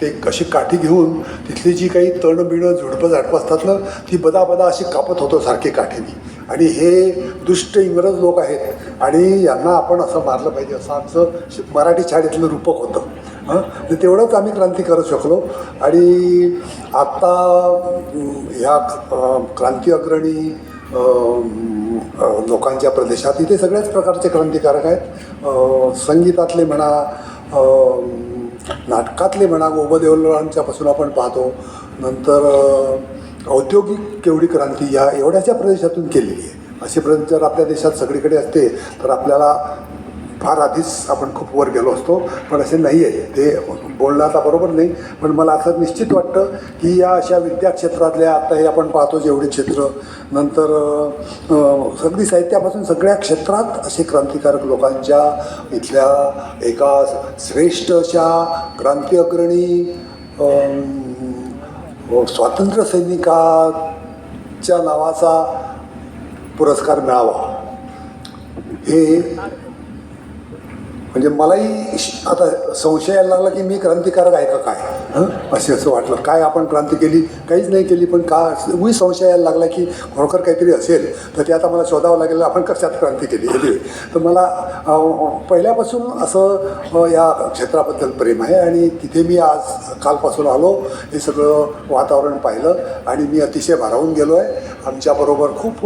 ते कशी काठी घेऊन तिथली जी काही तण बिणं झुडपं झाडपं असतात ना ती बदाबदा अशी कापत होतो सारखी काठीने. आणि हे दुष्ट इंग्रज लोक आहेत. आणि यांना आपण असं मारलं पाहिजे. असं आमचं श- मराठी शाळेतलं रूपक होतं. हं? तर तेवढंच आम्ही क्रांती करू शकलो. आणि आत्ता ह्या क्रांती अग्रणी लोकांच्या प्रदेशात इथे सगळ्याच प्रकारचे क्रांतिकारक आहेत. संगीतातले म्हणा नाटकातले म्हणा गोबदेवलांच्यापासून आपण पाहतो. नंतर औद्योगिक केवढी क्रांती या एवढ्याच्या प्रदेशातून केलेली आहे. असे प्रदेश जर आपल्या देशात सगळीकडे असते तर आपल्याला फार आधीच आपण खूप वर गेलो असतो पण असे नाही आहे. ते बोलणं आता बरोबर नाही पण मला असं निश्चित वाटतं की या अशा विद्या क्षेत्रातल्या आता हे आपण पाहतो जेवढे क्षेत्र नंतर सगळी साहित्यापासून सगळ्या क्षेत्रात असे क्रांतिकारक लोकांच्या इथल्या एका श्रेष्ठ अशा क्रांती अग्रणी स्वातंत्र्य सैनिकाच्या नावाचा पुरस्कार मिळावा. हे म्हणजे मलाही श- आता संशय यायला लागला की मी क्रांतिकारक आहे का काय? हां? असे असं वाटलं. काय आपण क्रांती केली? काहीच नाही केली पण का मी संशय यायला लागला की खरोखर काहीतरी असेल तर ते आता मला शोधावं लागेल आपण कशात क्रांती केली हे तर मला पहिल्यापासून असं या क्षेत्राबद्दल प्रेम आहे आणि तिथे मी आज कालपासून आलो हे सगळं वातावरण पाहिलं आणि मी अतिशय भारावून गेलो आहे. आमच्याबरोबर खूप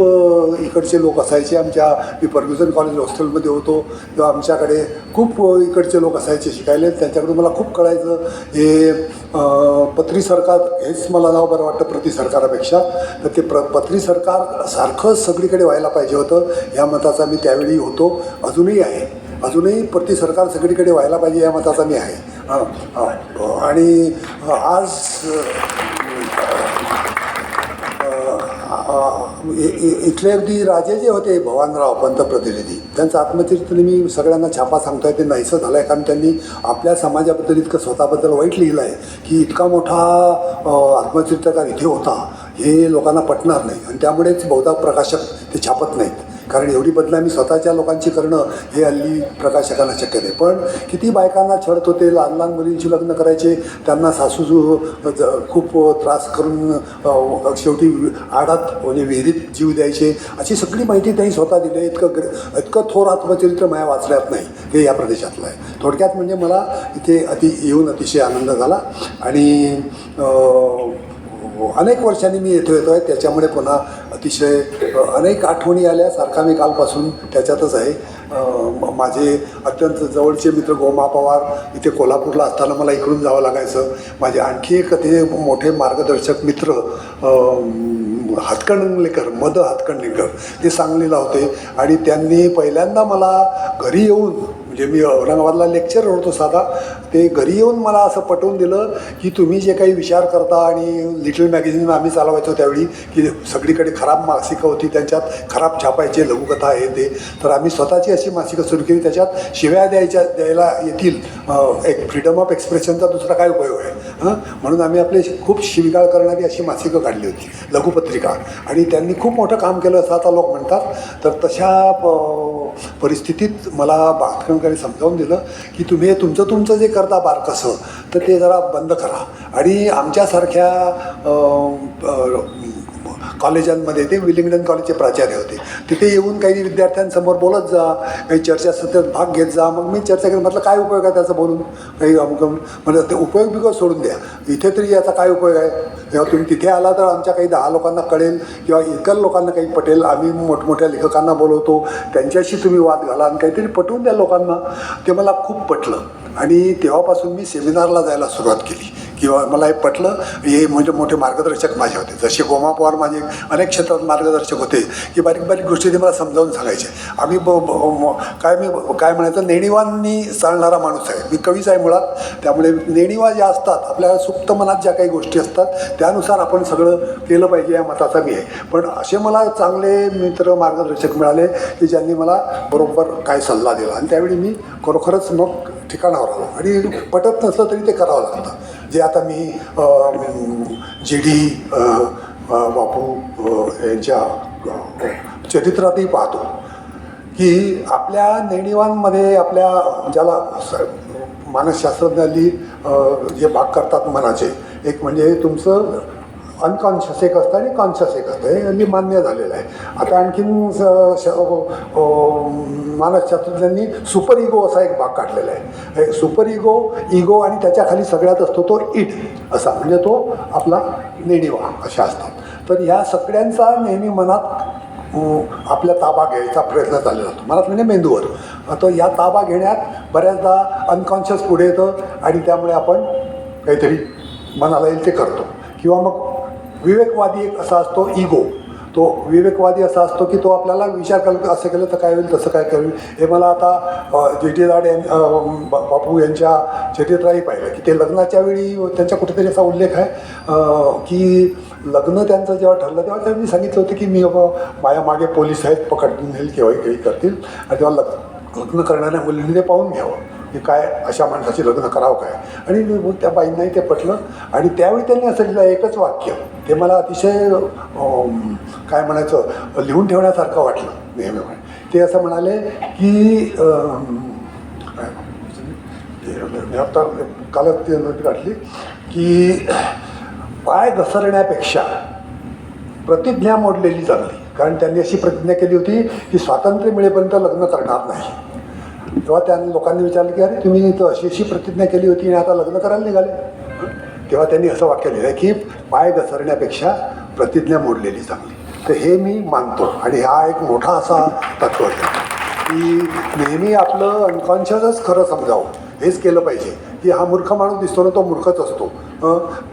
इकडचे लोक असायचे. आमच्या मी फर्ग्युझन कॉलेज हॉस्टेलमध्ये होतो. तेव्हा आमच्याकडे खूप इकडचे लोक असायचे शिकायले. त्यांच्याकडून मला खूप कळायचं. हे पत्री सरकार हेच मला नाव बरं वाटतं प्रति सरकारापेक्षा. तर ते प्र पत्री सरकार सारखंच सगळीकडे व्हायला पाहिजे होतं. या मताचा मी त्यावेळी होतो. अजूनही आहे. अजूनही प्रति सरकार सगळीकडे व्हायला पाहिजे या मताचा मी आहे. हां हां. आणि आज इथले अगदी राजे जे होते भवानराव पंतप्रतिनिधी त्यांचं आत्मचरित्र मी सगळ्यांना छापा सांगतोय ते नाहीसं झालं आहे कारण त्यांनी आपल्या समाजाबद्दल इतकं स्वतःबद्दल वाईट लिहिलं आहे की इतका मोठा आत्मचरित्रकार इथे होता हे लोकांना पटणार नाही. आणि त्यामुळेच बहुधा प्रकाशक ते छापत नाहीत. कारण एवढी बदनामी स्वतःच्या लोकांची करणं हे हल्ली प्रकाशकांना शक्य नाही पण किती बायकांना छळत होते लहान लहान मुलींची लग्न करायचे त्यांना सासू ज- खूप त्रास करून शेवटी आडात म्हणजे विहिरीत जीव द्यायचे. अशी सगळी माहिती त्यांनी स्वतः दिली. आहे. इतकं ग्र- इतकं थोर आत्मचरित्र माझ्या वाचल्यात नाही हे या प्रदेशातलं आहे. थोडक्यात म्हणजे मला इथे अति येऊन अतिशय आनंद झाला. आणि हो, अनेक वर्षांनी मी येतो येतो आहे त्याच्यामुळे पुन्हा अतिशय अनेक आठवणी आल्या. सारखा मी कालपासून त्याच्यातच आहे. माझे अत्यंत जवळचे मित्र गोमा पवार इथे कोल्हापूरला असताना मला इकडून जावं लागायचं. माझे आणखी एक ते मोठे मार्गदर्शक मित्र अ, हातकणंगलेकर मद हातकणंगलेकर ते सांगलीला होते. आणि त्यांनी पहिल्यांदा मला घरी येऊन म्हणजे मी औरंगाबादला लेक्चर होतो साधा. ते घरी येऊन मला असं पटवून दिलं की तुम्ही जे काही विचार करता आणि लिटल मॅगझिन आम्ही चालवायचो त्यावेळी की सगळीकडे खराब मासिकं होती त्यांच्यात खराब छापायचे लघुकथा हे ते. तर आम्ही स्वतःची अशी मासिकं सुरू केली त्याच्यात शिव्या द्यायच्या द्यायला येतील. एक फ्रीडम ऑफ एक्सप्रेशनचा दुसरा काय उपयोग आहे? हं? म्हणून आम्ही आपले खूप शिवीगाळ करणारी अशी मासिकं काढली होती लघुपत्रिका. आणि त्यांनी खूप मोठं काम केलं असं आता लोक म्हणतात. तर तशा प- परिस्थितीत मला बातकणकडे समजावून दिलं की तुम्ही हे तुमचं तुमचं जे करता बारकसं तर ते जरा बंद करा. आणि आमच्यासारख्या कॉलेजांमध्ये ते विलिंग्डन कॉलेजचे प्राचार्य होते. तिथे येऊन काही विद्यार्थ्यांसमोर बोलत जा काही चर्चासत्रात भाग घेत जा. मग मी चर्चा केली म्हटलं काय उपयोग आहे त्याचा बोलून? काही अमुक अमुक. ते उपयोग बियोग सोडून द्या. इथे तरी याचा काय उपयोग आहे? जेव्हा तुम्ही तिथे आला तर आमच्या काही दहा लोकांना कळेल किंवा इतर लोकांना काही पटेल. आम्ही मोठमोठ्या लेखकांना बोलवतो. त्यांच्याशी तुम्ही वाद घाला आणि काहीतरी पटवून द्या लोकांना. ते मला खूप पटलं. आणि तेव्हापासून मी सेमिनारला जायला सुरुवात केली. किंवा मला हे पटलं हे म्हणजे मोठे मार्गदर्शक माझे होते. जसे गोमा पवार माझे अनेक क्षेत्रात मार्गदर्शक होते की बारीक बारीक गोष्टी ते मला समजावून सांगायचे. आम्ही ब ब- काय मी काय म्हणायचं नेणीवांनी चालणारा माणूस आहे. मी कवीच आहे मुळात. त्यामुळे नेणीवा ज्या असतात आपल्या सुप्त मनात ज्या काही गोष्टी असतात त्यानुसार आपण सगळं केलं पाहिजे या मताचा मी आहे. पण असे मला चांगले मित्र मार्गदर्शक मिळाले की ज्यांनी मला बरोबर काय सल्ला दिला. आणि त्यावेळी मी खरोखरच मग ठिकाणावर आलो. आणि पटत नसलं तरी ते करावं लागतं. जे आता मी जी डी बापू यांच्या चरित्रातही पाहतो की आपल्या नेणिवांमध्ये आपल्या ज्याला मानसशास्त्रज्ञांनी जे भाग करतात मनाचे एक म्हणजे तुमचं अनकॉन्शियस एक असतं आणि कॉन्शियस एक असतं. हे हल्ली मान्य झालेलं आहे. आता आणखीन स- श- मानसशास्त्रज्ञांनी सुपर इगो असा एक भाग काढलेला आहे. हे सुपर इगो इगो आणि त्याच्याखाली सगळ्यात असतो तो इट असा. म्हणजे तो आपला नेणिवा अशा असतात. तर ह्या सगळ्यांचा नेहमी मनात आपल्या ताबा घ्यायचा प्रयत्न चाललेला असतो. मनात म्हणजे मेंदूवर. आता या ताबा घेण्यात बऱ्याचदा अनकॉन्शियस पुढे येतं आणि त्यामुळे आपण काहीतरी मनाला येईल ते करतो. किंवा मग विवेकवादी एक असा असतो इगो तो विवेकवादी असा असतो की तो आपल्याला विचार कर असं केलं तर काय होईल तसं काय करेल. हे मला आता जे टी यां बापू यांच्या चरित्राही पाहिलं की ते लग्नाच्या वेळी त्यांच्या कुठेतरी असा उल्लेख आहे की लग्न त्यांचं जेव्हा ठरलं तेव्हा त्यांनी सांगितलं होतं की मी बाबा माझ्या मागे पोलीस आहेत पकडून नेईल केव्हाही काही करतील. आणि तेव्हा लग्न लग्न करणाऱ्या मुलींनी ते पाहून घ्यावं. की काय अशा माणसाची लग्न करावं काय? आणि मग त्या बाईंनाही ते पटलं. आणि त्यावेळी त्यांनी असं लिहिलं एकच वाक्य. ते मला अतिशय काय म्हणायचं लिहून ठेवण्यासारखं वाटलं नेहमी ते असं म्हणाले की काय मी आता कालच ती नोट काढली की पाय घसरण्यापेक्षा प्रतिज्ञा मोडलेली चांगली. कारण त्यांनी अशी प्रतिज्ञा केली होती की स्वातंत्र्य मिळेपर्यंत लग्न करणार नाही. तेव्हा त्या लोकांनी विचारलं की अरे तुम्ही तर अशी अशी प्रतिज्ञा केली होती आणि आता लग्न करायला निघाले. तेव्हा त्यांनी असं वाक्य लिहिलं की पाय घसरण्यापेक्षा प्रतिज्ञा मोडलेली चांगली. तर हे मी मानतो आणि हा एक मोठा असा तत्व आहे की नेहमी आपलं अनकॉन्शियसच खरं समजावं. हेच केलं पाहिजे. की हा मूर्ख माणूस दिसतो ना तो मूर्खच असतो.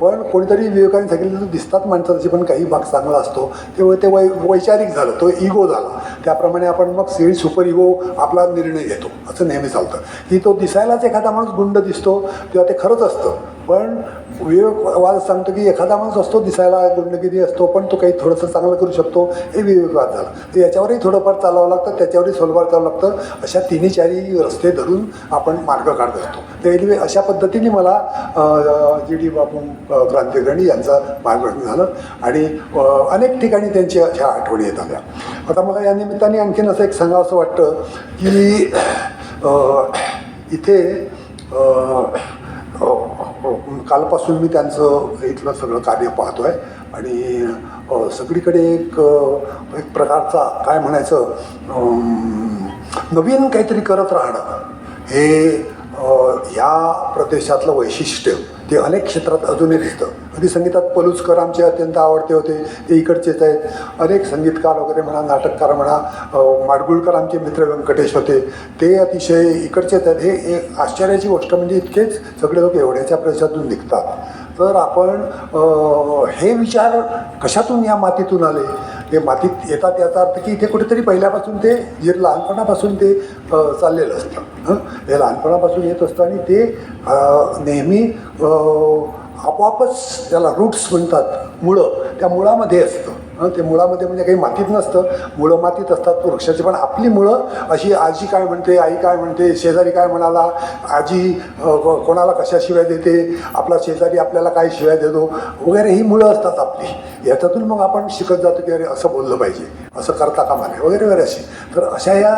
पण कोणीतरी विवेकाने सांगितलं तर दिसतात माणसाची पण काही भाग चांगला असतो. तेव्हा ते वै वैचारिक झालं तो इगो झाला. त्याप्रमाणे आपण मग सेळी सुपर इगो आपला निर्णय घेतो असं नेहमी चालतं. की तो दिसायलाच एखादा माणूस गुंड दिसतो किंवा ते खरंच असतं. पण विवेकवाद सांगतो की एखादा माणूस असतो दिसायला गुंडगिरी असतो पण तो काही थोडंसं चांगलं करू शकतो हे विवेकवाद झाला. तर याच्यावरही थोडंफार चालावं लागतं त्याच्यावरही सोलवार चालावं लागतं. अशा तिन्ही चारी रस्ते धरून आपण मार्ग काढत असतो. रेल्वे अशा पद्धतीने मला जी डी बापू अ, यांचा यांचं मार्गदर्शन झालं. आणि अनेक ठिकाणी त्यांच्या ह्या आठवणी येत आल्या. आता मला या निमित्ताने आणखीन असं एक सांगावं असं वाटतं की इथे कालपासून मी त्यांचं इथलं सगळं कार्य पाहतो आहे आणि सगळीकडे एक एक प्रकारचा काय म्हणायचं नवीन काहीतरी करत राहणं हे ह्या प्रदेशातलं वैशिष्ट्य. ते अनेक क्षेत्रात अजूनही दिसतं. अगदी संगीतात पलुसकर आमचे अत्यंत आवडते होते ते इकडचेच आहेत. अनेक संगीतकार वगैरे म्हणा नाटककार म्हणा माडगुळकर आमचे मित्र व्यंकटेश होते ते अतिशय इकडचेच आहेत. हे एक आश्चर्याची गोष्ट म्हणजे इतकेच सगळे लोक एवढ्याच्या प्रदेशातून निघतात. तर आपण हे विचार कशातून या मातीतून आले? ते मातीत येतात याचा अर्थ की इथे कुठेतरी पहिल्यापासून ते जे लहानपणापासून ते चाललेलं असतं हे? लहानपणापासून येत असतं आणि ते नेहमी आपोआपच त्याला रूट्स म्हणतात मुळं त्या मुळामध्ये असतं. ते मुळामध्ये म्हणजे काही मातीत नसतं. मुळं मातीत असतात. वृक्षाची पण आपली मुळं. अशी आजी काय म्हणते आई काय म्हणते शेजारी काय म्हणाला आजी कोणाला कशा शिवाय देते? आपला शेजारी आपल्याला काय शिवाय देतो? वगैरे ही मुळं असतात आपली. याच्यातून मग आपण शिकत जातो की अरे असं बोललं पाहिजे. असं करता कामा नये वगैरे वगैरे अशी. तर अशा या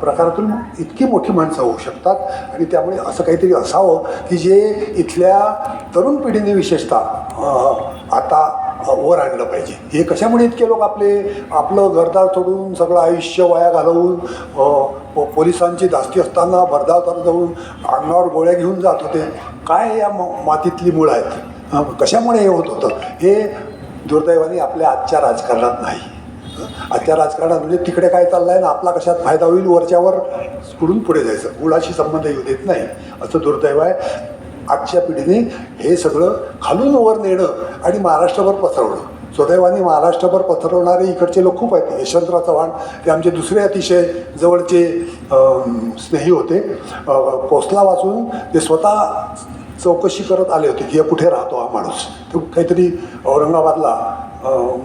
प्रकारातून इतकी मोठी माणसं होऊ शकतात. आणि त्यामुळे असं काहीतरी असावं की जे इथल्या तरुण पिढीने विशेषतः आता वर आणलं पाहिजे. हे कशामुळे इतके लोक आपले आपलं घरदार सोडून सगळं आयुष्य वाया घालवून पोलिसांची धास्ती असताना भरधाव जाऊन अंगावर गोळ्या घेऊन जात होते. काय या म- मातीतली मुळं आहेत? कशामुळे हे होत होतं? हे दुर्दैवाने आपल्या आजच्या राजकारणात नाही. आजच्या राजकारणात म्हणजे तिकडे काय चाललं आहे ना आपला कशात फायदा होईल? वरच्यावर पुढून पुढे जायचं? गुळाशी संबंध येऊ देत नाही. असं दुर्दैव आहे. आजच्या पिढीने हे सगळं खालून वर नेणं आणि महाराष्ट्रभर पसरवणं. सुदैवाने महाराष्ट्रभर पसरवणारे इकडचे लोक खूप आहेत. यशवंतराव चव्हाण ते आमचे दुसरे अतिशय जवळचे स्नेही होते. कोसला वाचून ते स्वतः चौकशी करत आले होते की हे कुठे राहतो हा माणूस. तो काहीतरी औरंगाबादला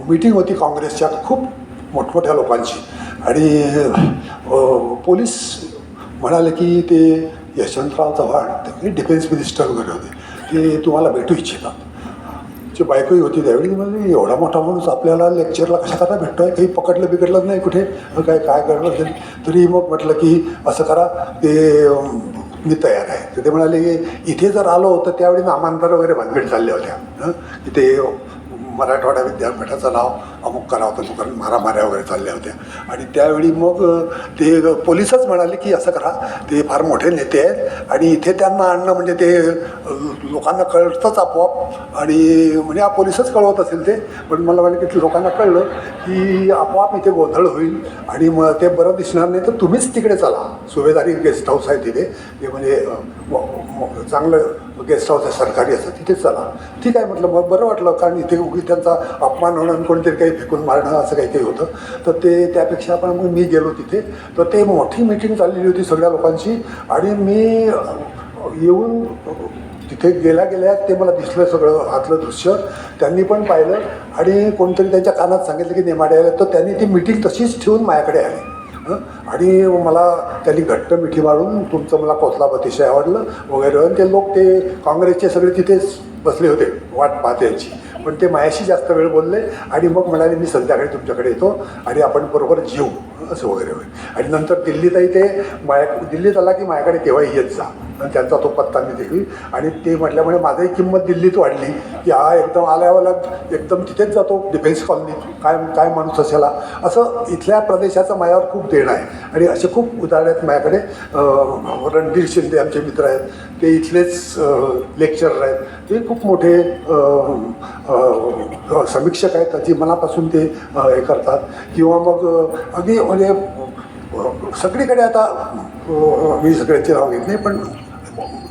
मीटिंग होती काँग्रेसच्या खूप मोठमोठ्या लोकांची. आणि पोलीस म्हणाले की ते यशवंतराव चव्हाण ते डिफेन्स मिनिस्टर वगैरे होते. ते तुम्हाला भेटू इच्छितात. ची बायकोही होती त्यावेळी म्हणजे एवढा मोठा माणूस आपल्याला लेक्चरला कशा भेटतो भेटतोय? काही पकडलं बिकडलं नाही कुठे? काय काय करणार तरी? तरी मग म्हटलं की असं करा ते मी तयार आहे. तर ते म्हणाले की इथे जर आलो तर त्यावेळी नामांतर वगैरे भानगडी चालल्या होत्या. की ते मराठवाडा विद्यापीठाचं नाव अमुक करावं तसं कारण मारामाऱ्या वगैरे चालल्या होत्या. आणि त्यावेळी मग ते पोलिसच म्हणाले की असं करा ते फार मोठे नेते आहेत आणि इथे त्यांना आणणं म्हणजे ते लोकांना कळतंच आपोआप. आणि म्हणजे हा पोलिसच कळवत असेल ते पण मला वाटलं की लोकांना कळलं की आपोआप इथे गोंधळ होईल. आणि मग ते बरं दिसणार नाही तर तुम्हीच तिकडे चला. सुभेदारी गेस्ट हाऊस आहे तिथे. ते म्हणजे हो, चांगलं गेस्ट हाऊस आहे सरकारी असं तिथे चला. ठीक आहे म्हटलं मग बरं वाटलं कारण इथे उगी त्यांचा अपमान होणं आणि कोणतरी काही फेकून मारणं असं काही काही होतं. तर ते त्यापेक्षा आपण मग मी गेलो तिथे. तर ते मोठी मीटिंग चाललेली होती सगळ्या लोकांची. आणि मी येऊन तिथे गेल्या गेल्या ते मला दिसलं सगळं आतलं दृश्य. त्यांनी पण पाहिलं. आणि कोणतरी त्यांच्या कानात सांगितलं की नेमाडे आले. तर त्यांनी ती मीटिंग तशीच ठेवून माझ्याकडे आली. आणि मला त्यांनी घट्ट मिठी मारून तुमचं मला कोथलाब अतिशय आवडलं वगैरे. आणि ते लोक ते काँग्रेसचे सगळे तिथेच बसले होते वाट पाहते यांची. पण ते माझ्याशी जास्त वेळ बोलले आणि मग म्हणाले मी संध्याकाळी तुमच्याकडे येतो आणि आपण बरोबर जेऊ असं वगैरे होईल. आणि नंतर दिल्लीतही ते माया दिल्लीत आला की माझ्याकडे केव्हाही येत जा. त्यांचा तो पत्ता मी दिली आणि ते म्हटल्यामुळे माझी किंमत दिल्लीत वाढली. की हा एकदम आल्यावाला एकदम तिथेच जातो डिफेन्स कॉलनीत काय काय माणूस असेला. असं इथल्या प्रदेशाचं माझ्यावर खूप देणं आहे. आणि असे खूप उदाहरण आहेत माझ्याकडे. रणधीर शिंदे आमचे मित्र आहेत. ते इथलेच लेक्चरर आहेत. ते खूप मोठे समीक्षक आहेत. त्याची मनापासून ते हे करतात. किंवा मग अगदी म्हणजे सगळीकडे आता मी सगळ्यांचे नाव घेत नाही पण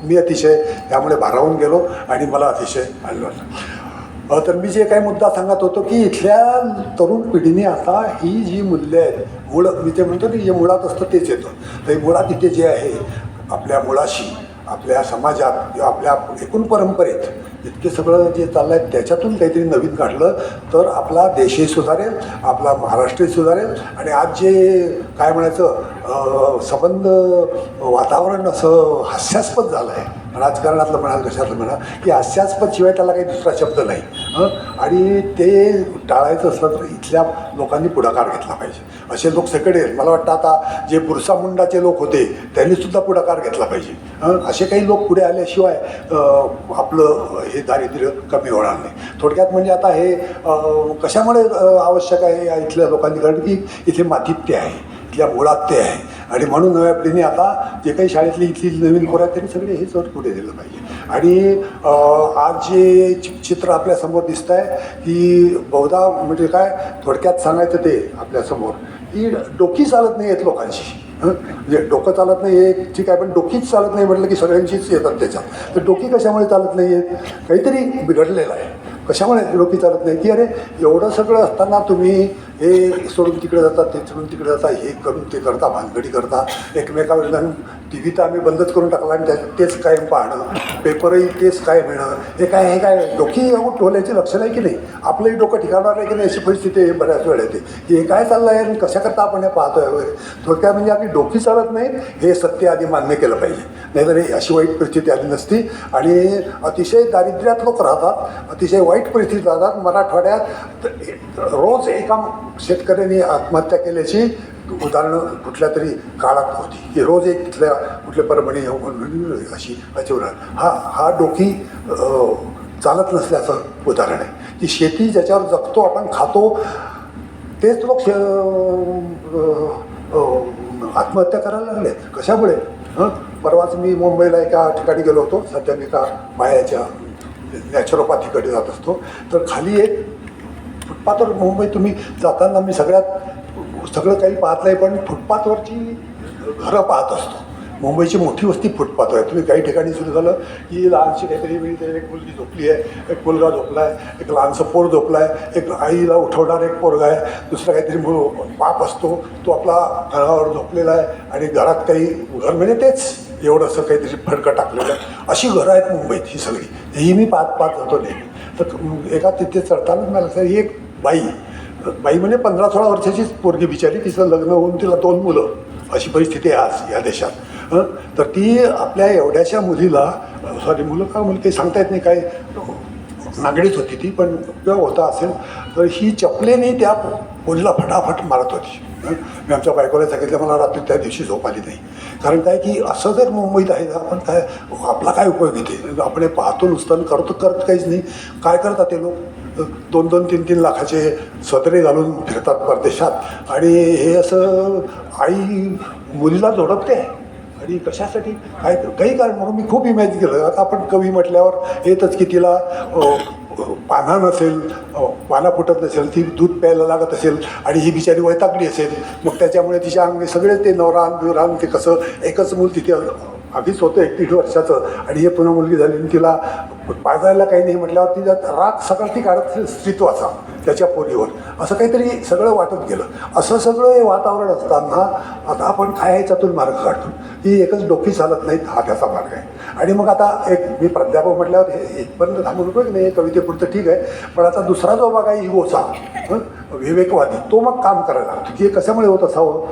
मी अतिशय त्यामुळे भारावून गेलो आणि मला अतिशय आनंद वाटला तर मी जे काही मुद्दा सांगत होतो की इथल्या तरुण पिढीने आता ही जी मूल्य आहेत मूळ मी ते म्हणतो की जे मुळात असतं तेच येतं. तर मुळात इथे जे आहे आपल्या मुळाशी आपल्या समाजात किंवा आपल्या एकूण परंपरेत इतके सगळं जे चाललं आहे त्याच्यातून काहीतरी नवीन काढलं तर आपला देशही सुधारेल आपला महाराष्ट्रही सुधारेल आणि आज जे काय म्हणायचं संबंध वातावरण असं हास्यास्पद झालं आहे. राजकारणातलं म्हणाल कशातलं म्हणा की हास्यास्पद शिवाय त्याला काही दुसरा शब्द नाही. हं? आणि ते टाळायचं असलं तर इथल्या लोकांनी पुढाकार घेतला पाहिजे. असे लोक सगळे मला वाटतं आता जे बुरसा मुंडाचे लोक होते त्यांनीसुद्धा पुढाकार घेतला पाहिजे. असे काही लोक पुढे आल्याशिवाय आपलं हे दारिद्र्य कमी होणार नाही. थोडक्यात म्हणजे आता हे कशामुळे आवश्यक आहे या इथल्या लोकांनी? कारण की इथे मातित्य आहे. इथल्या मुळात ते आहे. आणि म्हणून नव्या पिढीने आता जे काही शाळेतली इथली नवीन पोरं आहेत त्यांनी सगळे हे चढ पुढे दिलं पाहिजे. आणि आज जे चि- चित्र आपल्यासमोर दिसत आहे की बहुधा म्हणजे काय थोडक्यात सांगायचं ते आपल्यासमोर की डोकी चालत नाही आहेत लोकांची हं? म्हणजे डोकं चालत नाही आहे ठीक आहे पण डोकीच चालत नाही म्हटलं की सगळ्यांचीच येतात त्याच्यात. तर डोकी कशामुळे चालत नाही आहेत काहीतरी बिघडलेलं आहे. कशामुळे डोकी चालत नाही? की अरे एवढं सगळं असताना तुम्ही हे सोडून तिकडे जाता ते सोडून तिकडे जाता हे करून ते करता भानगडी करता एकमेकाविरुद्ध टी व्ही तर आम्ही बंदच करून टाकला आणि त्याच्यात तेच कायम पाहणं पेपरही तेच काय मिळणं हे काय हे काय डोकी ठेवल्याचे लक्ष आहे की नाही? आपलंही डोकं ठिकाणार आहे की नाही अशी परिस्थिती आहे बऱ्याच वेळ येते. की हे काय चाललं आहे आणि कशाकरता आपण हे पाहतोय? वगैरे थोडक्यात म्हणजे आपली डोकी चालत नाही हे सत्य आधी मान्य केलं पाहिजे. नाहीतर अशी वाईट परिस्थिती आली नसती. आणि अतिशय दारिद्र्यात लोक राहतात. अतिशय वाईट परिस्थितीत राहतात. मराठवाड्यात रोज एका शेतकऱ्यांनी आत्महत्या केल्याची उदाहरणं कुठल्या तरी काळात होती. की रोज एक तिथल्या कुठल्या परभणी अशी अशी हा हा डोकी चालत नसल्याचं उदाहरण आहे. की शेती ज्याच्यावर जगतो आपण खातो तेच लोक शे- आत्महत्या करायला लागले कशामुळे? हां? परवाच मी मुंबईला एका ठिकाणी गेलो होतो. सध्या मी एका मायाच्या नॅचरोपॅथीकडे जात असतो. तर खाली एक फुटपाथवर मुंबई तुम्ही जाताना मी सगळ्यात सगळं काही पाहत नाही पण फुटपाथवरची घरं पाहत असतो. मुंबईची मोठी वस्ती फुटपाथ आहे तुम्ही काही ठिकाणी सुरू झालं की लहानशी काहीतरी वेळी तरी एक मुलगी झोपली आहे एक मुलगा झोपला आहे एक लहानसं पोर झोपला आहे एक आईला उठवणारा एक पोरगा आहे दुसरा काहीतरी मुल बाप असतो तो आपला घरावर झोपलेला आहे आणि घरात काही घर म्हणजे तेच. एवढं असं काहीतरी फडकं टाकलेलं आहे. अशी घरं आहेत मुंबईत ही सगळी. ही मी पाहत पाहत जातो नेहमी. तर एका तिथे चढतानाच मला सर ही एक बाई बाई म्हणजे पंधरा सोळा वर्षाचीच पोरगी बिचारी तिचं लग्न होऊन तिला दोन मुलं. अशी परिस्थिती आहे आज या देशात. तर ती आपल्या एवढ्याशा मुलीला सॉरी मुलं का मुलं काही सांगता येत नाही काय नागडीच होती ती पण किंवा होता असेल तर ही चपलेने त्या पोलीला फटाफट मारत होती. मी आमच्या बायकोला सांगितलं मला रात्री त्या दिवशी झोप आली नाही. कारण काय की असं जर मुंबईत आहे आपण काय आपला काय उपयोग येते आपण हे पाहतो नुसतं करतो करत काहीच नाही. काय करतात ते लोक? दोन दोन तीन तीन लाखाचे सदरे घालून फिरतात परदेशात. आणि हे असं आई मुलीला झोडपते आणि कशासाठी? काय काही कारण म्हणून मी खूप इमॅजिन केलं. आता आपण कवी म्हटल्यावर येतच की तिला पाना नसेल पाना फुटत नसेल ती दूध प्यायला लागत असेल आणि ही बिचारी वैतागली असेल. मग त्याच्यामुळे तिच्या अंगणे सगळे ते नवरान बिवरान ते कसं एकच मूल तिथे आधीच होतं एक दीड वर्षाचं. आणि हे पुन्हा मुलगी झाली आणि तिला पाजायला काही नाही म्हटल्यावर तिचा राग सगळं ती काढत स्त्रीत्वाचा त्याच्या पोलीवर असं काहीतरी सगळं वाटत गेलं. असं सगळं हे वातावरण असताना आता आपण काय ह्याच्यातून मार्ग काढतो? ही एकच डोकी चालत नाहीत हा त्याचा मार्ग आहे. आणि मग आता एक मी प्राध्यापक म्हटल्यावर हे इथपर्यंत होतो की नाही कवितेपुरतं ठीक आहे. पण आता दुसरा जो भाग आहे इगोचा विवेकवादी. तो मग काम करायला लागतो. की हे कशामुळे होत असावं?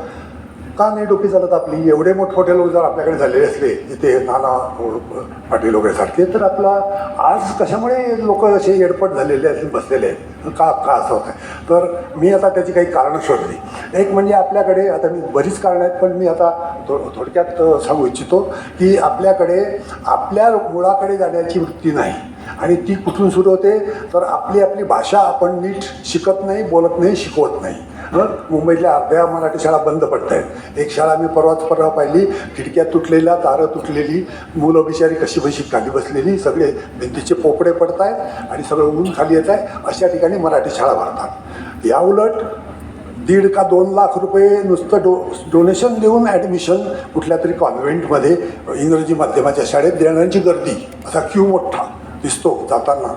का नाही डोकी चालत आपली? एवढे मोठमोठे लोक जर आपल्याकडे झालेले असले जिथे नाना पाटील वगैरे सारखे तर आपला आज कशामुळे लोक असे येडपट झालेले आहेत बसलेले आहेत? का का असं होतं आहे तर मी आता त्याची काही कारणं शोधली. एक म्हणजे आपल्याकडे आता मी बरीच कारणं आहेत पण मी आता थो थोडक्यात सांगू इच्छितो की आपल्याकडे आपल्या मुळाकडे जाण्याची वृत्ती नाही. आणि ती कुठून सुरू होते? तर आपली आपली भाषा आपण नीट शिकत नाही बोलत नाही शिकवत नाही. मुंबईतल्या अर्ध्या मराठी शाळा बंद पडत आहेत एक शाळा मी परवाच परवा पाहिली. खिडक्या तुटलेल्या दारं तुटलेली मुलं बिचारी कशी बशी खाली बसलेली सगळे भिंतीचे पोपडे पडत आहेत आणि सगळं ऊन खाली येत आहे अशा ठिकाणी मराठी शाळा भरतात. या उलट दीड का दोन लाख रुपये नुसतं डो डोनेशन देऊन ॲडमिशन कुठल्या तरी कॉन्व्हेंटमध्ये इंग्रजी माध्यमाच्या शाळेत देण्याची गर्दी. असा क्यू मोठा. दिसतो जाताना.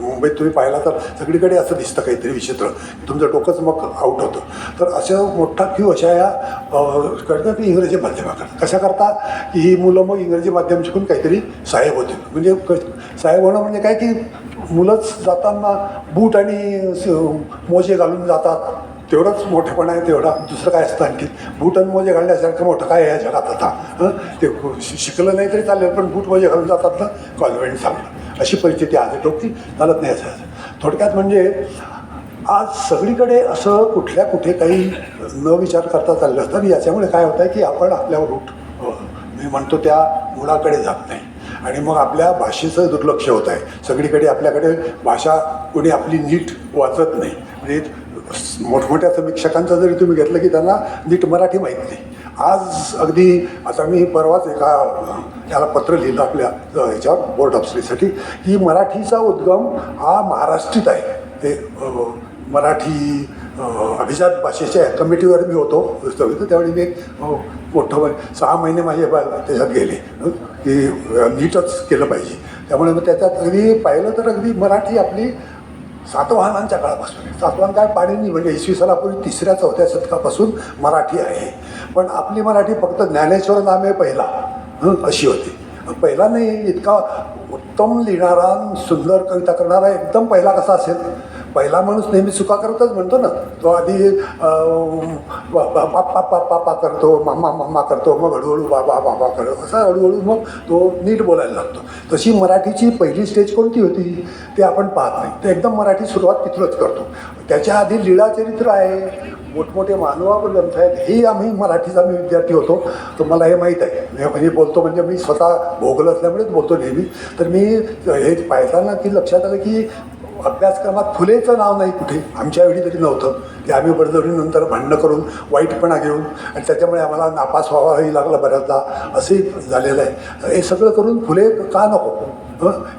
मुंबईत तुम्ही पाहिला तर सगळीकडे असं दिसतं काहीतरी विचित्र. तुमचं डोकंच मग आउट होतं. तर असं मोठा क्यू अशा या अ, करतात की इंग्रजी माध्यमाकडे कशा करता की ही मुलं मग इंग्रजी माध्यम शिकून काहीतरी साहेब होतील म्हणजे क- साहेब होणं म्हणजे काय की मुलंच जाताना बूट आणि स- मोजे घालून जातात. तेवढंच मोठेपणा आहे तेवढा. दुसरं काय असतं आणखी बूट आणि मोजे घालण्यासारखं मोठं काय आहे या जगात आता? हं? ते शिकलं नाही तरी चालेल पण बूट मोजे घालून जातात ना? कॉन्व्हेंट चांगलं अशी परिस्थिती आहे. डोकती चालत नाही असं थोडक्यात म्हणजे आज सगळीकडे असं कुठल्या कुठे काही न विचार करता चाललं असतं. आणि याच्यामुळे काय होतं आहे की आपण आपल्यावर रूट मी म्हणतो त्या मुळाकडे जात नाही. आणि मग आपल्या भाषेचं दुर्लक्ष होत आहे सगळीकडे आपल्याकडे भाषा कोणी आपली नीट वाचत नाही. म्हणजे मोठमोठ्या समीक्षकांचं जरी तुम्ही घेतलं की त्यांना नीट मराठी माहीत नाही. आज अगदी आता मी परवाच एका याला पत्र लिहिलं आपल्या ह्याच्या ह्याच्यावर बोर्ड ऑफ स्टडीसाठी की मराठीचा उद्गम हा महाराष्ट्रीत आहे. ते मराठी अभिजात भाषेच्या कमिटीवर मी होतो त्यावेळी मी मोठं सहा महिने माझे बा- त्याच्यात गेले की नीटच केलं पाहिजे. त्यामुळे मग त्याच्यात अगदी पाहिलं तर अगदी मराठी आपली सातवाहनांच्या काळापासून. सातवाहन काय पाणीनी म्हणजे इसवी सनापूर्वी तिसऱ्या चौथ्या शतकापासून मराठी आहे. पण आपली मराठी फक्त ज्ञानेश्वर नामे पहिला अशी होती. पहिला नाही इतका उत्तम लिहिणारा सुंदर कविता करणारा एकदम पहिला कसा असेल? पहिला माणूस नेहमी चुका करतच म्हणतो ना तो आधी अं, बा- बाप्पा पापा करतो मामा मामा करतो मग हळूहळू बाबा बाबा करतो असा हळूहळू मग तो नीट बोलायला लागतो. तशी मराठीची पहिली स्टेज कोणती होती ते आपण पाहत नाही. तर एकदम मराठी सुरुवात तिथूनच करतो. त्याच्या आधी लीळा चरित्र आहे मोठमोठे मानवावर ग्रंथ आहेत हे आम्ही मराठीचा मी विद्यार्थी होतो. तर मला हे माहीत आहे. म्हणजे बोलतो म्हणजे मी स्वतः भोगलं असल्यामुळेच बोलतो नेहमी. तर मी हे पाहताना की लक्षात आलं की अभ्यासक्रमात फुलेचं नाव नाही कुठे? आमच्या वेळी तरी नव्हतं. की आम्ही बळजबरीनंतर भांडणं करून वाईटपणा घेऊन आणि त्याच्यामुळे आम्हाला नापास व्हावाही लागला बऱ्याचदा. असंही झालेलं आहे. हे सगळं करून फुले का नको?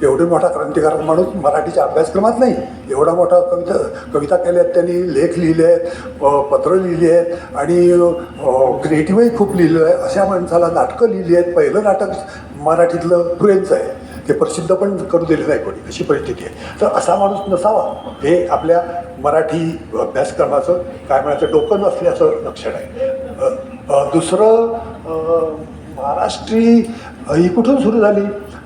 एवढे मोठा क्रांतिकारक माणूस मराठीच्या अभ्यासक्रमात नाही. एवढा मोठा कविता कविता केल्या आहेत त्यांनी लेख लिहिले आहेत अ, पत्र लिहिली आहेत आणि क्रिएटिव्हही खूप लिहिलेलं आहे. अशा माणसाला नाटकं लिहिली आहेत. पहिलं नाटक मराठीतलं फुलेंचं आहे. ते प्रसिद्ध पण करू दिले नाही कोणी अशी परिस्थिती आहे. तर असा माणूस नसावा. हे आपल्या मराठी अभ्यासक्रमाचं काय म्हणायचं डोकं नसल्याचं लक्षण आहे. दुसरं महाराष्ट्री ही कुठून सुरू झाली?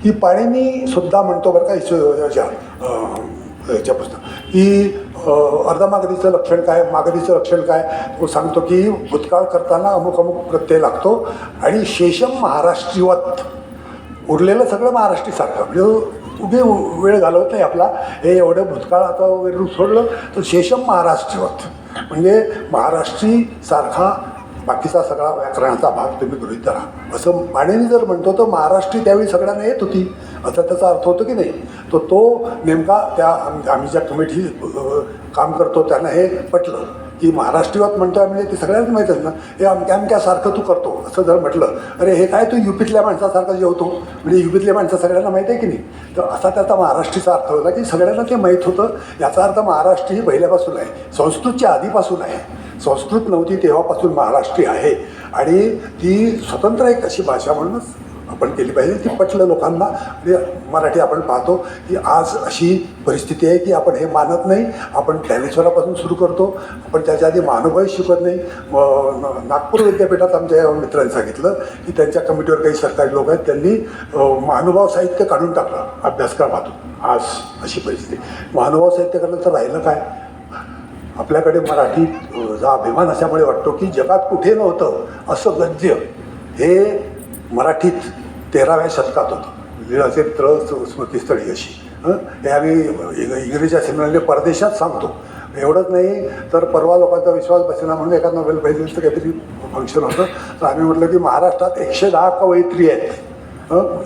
ही पाणीनी सुद्धा म्हणतो बरं का इस- याच्या याच्या पुस्तक. की अर्धमागदीचं लक्षण काय मागदीचं लक्षण काय तो सांगतो की भूतकाळ करताना अमुक अमुक प्रत्यय लागतो आणि शेषम महाराष्ट्रीवत उरलेलं सगळं महाराष्ट्रीसारखं. म्हणजे उभे वेळ घालवत नाही आपला. हे एवढं भूतकाळाचा वगैरे सोडलं तर शेषम महाराष्ट्रीवत म्हणजे महाराष्ट्री सारखा बाकीचा सगळा व्याकरणाचा भाग तुम्ही गृहित धरा. असं पाणिनी जर म्हणतो तर महाराष्ट्री त्यावेळी सगळ्यांना येत होती. असा त्याचा अर्थ होतो की नाही? तर तो नेमका त्या आम्ही ज्या कमिटी काम करतो त्यांना हे पटलं. की महाराष्ट्रीवात म्हणतोय म्हणजे ते सगळ्यांना माहीतच ना. हे अमक्या अमक्यासारखं तू करतो असं जर म्हटलं अरे हे काय तू युपीतल्या माणसासारखं जेवतो म्हणजे युपीतल्या माणसं सगळ्यांना माहीत आहे की नाही? तर असा त्याचा महाराष्ट्रीचा अर्थ होता की सगळ्यांना ते माहीत होतं. याचा अर्थ महाराष्ट्र ही पहिल्यापासून आहे संस्कृतच्या आधीपासून आहे. संस्कृत नव्हती तेव्हापासून महाराष्ट्री आहे. आणि ती स्वतंत्र एक अशी भाषा म्हणूनच आपण केली पाहिजे ती पटलं लोकांना. म्हणजे मराठी आपण पाहतो की आज अशी परिस्थिती आहे की आपण हे मानत नाही. आपण ज्ञानेश्वरापासून सुरू करतो. आपण त्याच्या आधी मानवही शिकत नाही. नागपूर विद्यापीठात आमच्या या मित्रांनी सांगितलं की त्यांच्या कमिटीवर काही सरकारी लोक आहेत त्यांनी महानुभाव साहित्य काढून टाकलं अभ्यासक्रमातून. आज अशी परिस्थिती. महानुभाव साहित्य तर राहिलं काय? आपल्याकडे मराठी जा अभिमान अशामुळे वाटतो की जगात कुठे नव्हतं असं गद्य हे मराठीत तेराव्या शतकात होतं. लीळाचरित्र स- स्मृतिस्थळी अशी. हे? आम्ही इंग- इंग्रजीच्या सिनेमाने परदेशात सांगतो. एवढंच नाही तर परवा लोकांचा विश्वास बसेना म्हणून एका नोबेल तर काहीतरी फंक्शन होतं. तर आम्ही म्हटलं की महाराष्ट्रात एकशे दहा कवयित्री आहेत.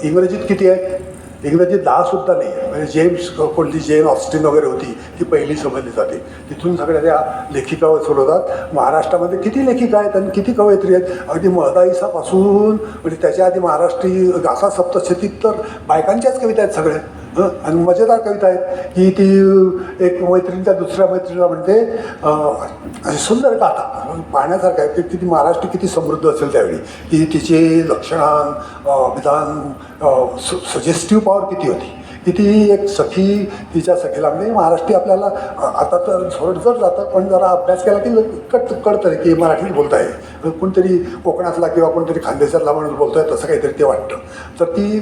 इंग्रजीत किती आहेत? इंग्रजीत दहासुद्धा नाही म्हणजे जेम्स कोणती जेन ऑस्टिन वगैरे होती ती पहिली समजली जाते. तिथून सगळ्या त्या लेखिका होतात. महाराष्ट्रामध्ये किती लेखिका आहेत आणि किती कवयित्री आहेत? अगदी महदाईसापासून म्हणजे त्याच्या आधी महाराष्ट्री गासा सप्तशतीत तर बायकांच्याच कविता आहेत सगळ्या. आणि मजेदार कविता आहेत. की ती एक मैत्रीण त्या दुसऱ्या मैत्रिणीला म्हणते अशी सुंदर गाथा. पाहण्यासारखं आहे. की किती महाराष्ट्र किती समृद्ध असेल त्यावेळी. की तिचे लक्षण विधान विधान सजेस्टिव्ह पॉवर किती होती. किती एक सखी तिच्या सखीला म्हणजे महाराष्ट्री आपल्याला आता तर सोड जर जातं पण जरा अभ्यास केला की कट कळतं की मराठीत बोलताय. कोणतरी कोकणातला किंवा कोणतरी खानदेशातला माणूस बोलतोय तसं काहीतरी ते वाटतं. तर ती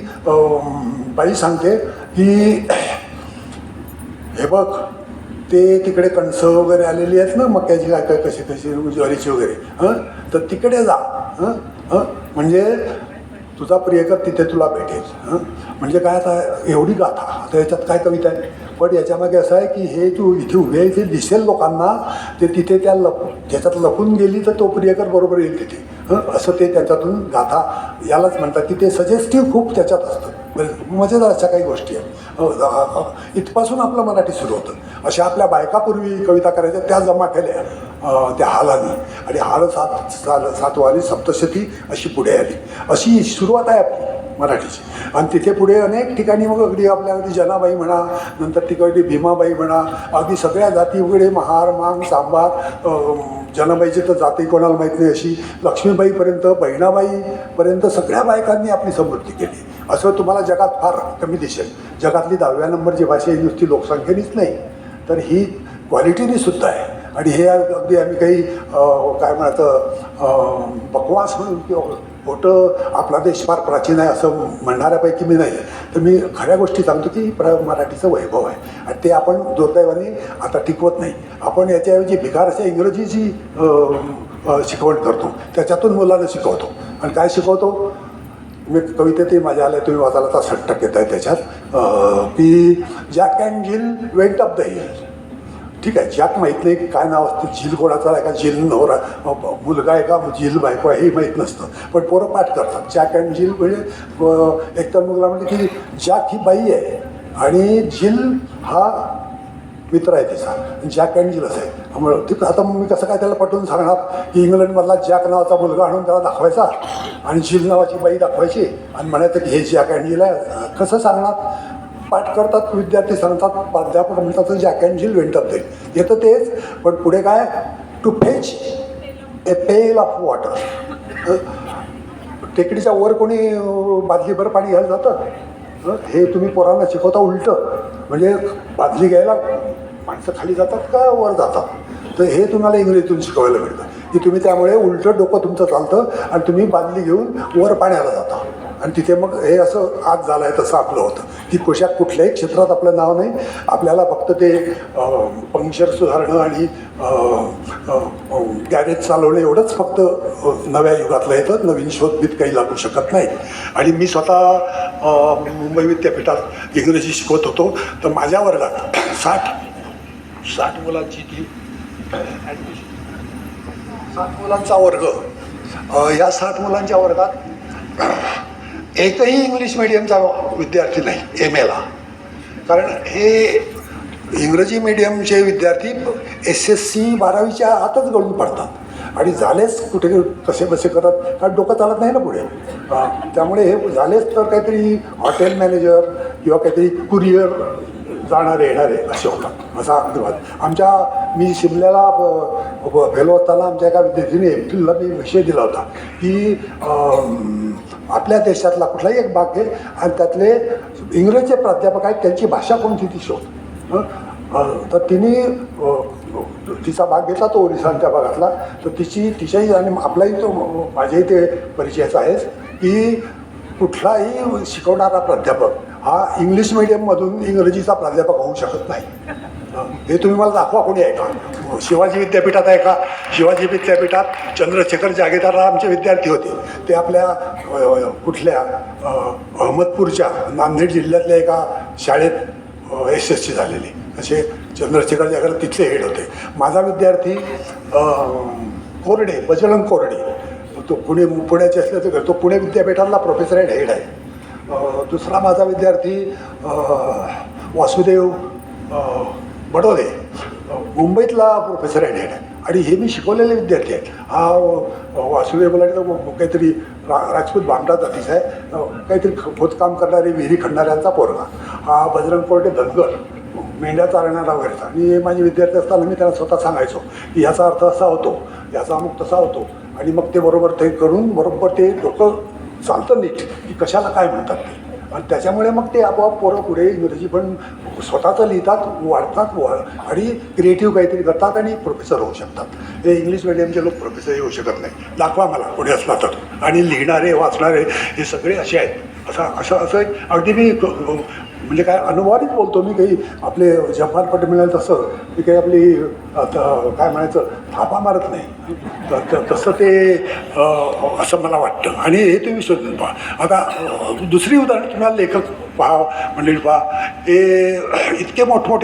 बाई सांगते की हे बघ ते तिकडे कणसं वगैरे आलेली आहेत ना मक्याची काय काय कशी कशी ज्वारीची वगैरे हं? तर तिकडे जा हं? म्हणजे तुझा प्रियकर तिथे तुला भेटेल हं? म्हणजे काय आता एवढी गाथा आता याच्यात काय कविता आहे पण याच्यामागे असं आहे की हे जो इथे उभे आहे, इथे दिसेल लोकांना ते तिथे त्या लप ज्याच्यात लपून गेली तर तो प्रियकर बरोबर येईल तिथे. हं? असं ते त्याच्यातून गाथा यालाच म्हणतात की ते सजेस्टिव्ह खूप त्याच्यात असतं. मजेदार अशा काही गोष्टी आहेत. इथपासून आपलं मराठी सुरू होतं. अशा आपल्या बायकापूर्वी कविता करायच्या त्या जमा केल्या. त्या हालाने आणि हाल सात साल सातवाली सप्तशती अशी पुढे आली. अशी सुरुवात आहे आपली. मराठीची. आणि तिथे पुढे अनेक ठिकाणी मग अगदी आपल्या अगदी जनाबाई म्हणा नंतर तिकडे भीमाबाई म्हणा अगदी सगळ्या जाती वगैरे महार मांग सांबार जनाबाईची तर जाती कोणाला माहीत नाही अशी लक्ष्मीबाईपर्यंत बहिणाबाईपर्यंत सगळ्या बायकांनी आपली समृद्धी केली. असं तुम्हाला जगात फार कमी दिसेल. जगातली दहाव्या नंबरची भाषा ही नुसती लोकसंख्येनीच नाही. तर ही क्वालिटीनी सुद्धा आहे. आणि हे अगदी आम्ही काही काय म्हणायचं बकवास म्हणून किंवा खोटं आपला देश फार प्राचीन आहे असं म्हणणाऱ्यापैकी मी नाही तर मी खऱ्या गोष्टी सांगतो की प्र मराठीचं वैभव आहे. आणि ते आपण दुर्दैवाने आता टिकवत नाही. आपण याच्याऐवजी भिकार अशा इंग्रजीची शिकवण करतो. त्याच्यातून मुलांना शिकवतो. आणि काय शिकवतो? मी कवितेतही माझ्या आल्या तुम्ही वाचायला तर सट्टक येत आहे त्याच्यात. की Jack and Jill went up the hill ठीक आहे जॅक माहीत नाही की काय नाव असतं झील कोणाचा आहे का झील नवरा मुलगा आहे का झील बायको आहे हे माहीत नसतं. पण पोरं पाठ करतात. जॅक अँड झील म्हणजे एकतर मुलगा म्हणजे की जॅक ही बाई आहे आणि झील हा मित्र आहे तिचा. जॅक अँड झील असं आहे. त्यामुळं ते आता मग मी कसं काय त्याला पटवून सांगणार? की इंग्लंडमधला जॅक नावाचा मुलगा आणून त्याला दाखवायचा आणि झील नावाची बाई दाखवायची आणि म्हणायचं की हे जॅक अँड झील आहे. कसं सांगणार? पाठ करतात विद्यार्थी सांगतात प्राध्यापक म्हणतात जॅक अँड ते येतं तेच पण पुढे काय? To fetch a pail of water टेकडीच्या वर कोणी बादलीभर पाणी घ्यायला जातं? हे तुम्ही पोरांना शिकवता उलटं. म्हणजे बादली घ्यायला माणसं खाली जातात का वर जातात? तर हे तुम्हाला इंग्रजीतून शिकवायला मिळतं. की तुम्ही त्यामुळे उलटं डोकं तुमचं चालतं आणि तुम्ही बादली घेऊन वर पाण्याला जाता. आणि तिथे मग हे असं आज झालं आहे तसं आपलं होतं. की पोशाख कुठल्याही क्षेत्रात आपलं नाव नाही. आपल्याला फक्त ते पंक्चर सुधारणं आणि गॅरेज चालवणं एवढंच फक्त नव्या युगातलं येतं. नवीन शोधबीत काही लागू शकत नाही आणि मी स्वतः मुंबई विद्यापीठात इंग्रजी शिकवत होतो. तर माझ्या वर्गात साठ साठ मुलांची ती साठ मुलांचा वर्ग या साठ मुलांच्या वर्गात एकही इंग्लिश मिडियमचा विद्यार्थी नाही एम एला कारण हे इंग्रजी मिडियमचे विद्यार्थी एस एस सी बारावीच्या आतच गळून पडतात. आणि झालेच कुठे कसे बसे करत कारण डोकं चालत नाही ना पुढे. त्यामुळे हे झालेच तर काहीतरी हॉटेल मॅनेजर किंवा काहीतरी कुरिअर जाणारे येणारे असे होतात. असा अंतर्भात आमच्या मी शिमल्याला ब- फेलो असताना आमच्या एका विद्यार्थीने एप्रिलला मी विषय दिला होता की आपल्या देशातला कुठलाही एक भाग घे आणि त्यातले इंग्रजचे प्राध्यापक आहेत त्यांची भाषा कोणती ती शोध. तर तिने तिचा भाग घेतला तो ओरिसांच्या भागातला. तर तिची तिच्याही आणि आपलाही तो माझ्याही ते परिचयाचा आहेच की कुठलाही शिकवणारा प्राध्यापक हा इंग्लिश मिडियममधून इंग्रजीचा प्राध्यापक होऊ शकत नाही. हे तुम्ही मला दाखवा कोणी आहे का? शिवाजी विद्यापीठात आहे का? शिवाजी विद्यापीठात चंद्रशेखर जागेदार आमचे विद्यार्थी होते. ते आपल्या कुठल्या अहमदपूरच्या नांदेड जिल्ह्यातल्या एका शाळेत एस एस सी झालेली. असे चंद्रशेखर जागेदार तिथले हेड होते. माझा विद्यार्थी कोरडे बजरंग कोरडे. तो पुणे पुण्याचे असल्याचं घर तो पुणे विद्यापीठातला प्रोफेसर हेड हेड आहे. दुसरा माझा विद्यार्थी वासुदेव बडोदे मुंबईतला प्रोफेसर आहे आणि हे मी शिकवलेले विद्यार्थी आहेत. हा वासुदेव बलाडे काहीतरी रा राजपूत भामटा जातीचा आहे. काहीतरी खोदकाम करणारे विहिरी खणणाऱ्यांचा पोरगा. हा बजरंग कोर्टे धनगर. मेंढ्या चालणारा वगैरेचा. आणि हे माझे विद्यार्थी असताना मी त्यांना स्वतः सांगायचो की ह्याचा अर्थ असा होतो याचा अमुक तसा होतो. आणि मग ते बरोबर ते करून बरोबर ते डोकं चालतं नीट की कशाला काय म्हणतात ते. आणि त्याच्यामुळे मग ते आपोआप पोरं पुढे इंग्रजी पण स्वतःचं लिहितात वाढतात वा आणि क्रिएटिव्ह काहीतरी करतात आणि प्रोफेसर होऊ शकतात. हे इंग्लिश मिडियमचे लोक प्रोफेसर येऊ शकत नाही. दाखवा मला कोणी असला तर. आणि लिहिणारे वाचणारे हे सगळे असे आहेत. असं असं असं अगदी मी म्हणजे काय अनुवादित बोलतो मी काही आपले जफार पट मिळेल तसं मी काही आपली आता काय म्हणायचं थापा मारत नाही. त- तसं ते असं मला वाटतं. आणि हे तुम्ही शोधून पहा. आता दुसरी उदाहरण तुम्हाला लेखक पहा मंडळी पहा. हे इतके मोठमोठे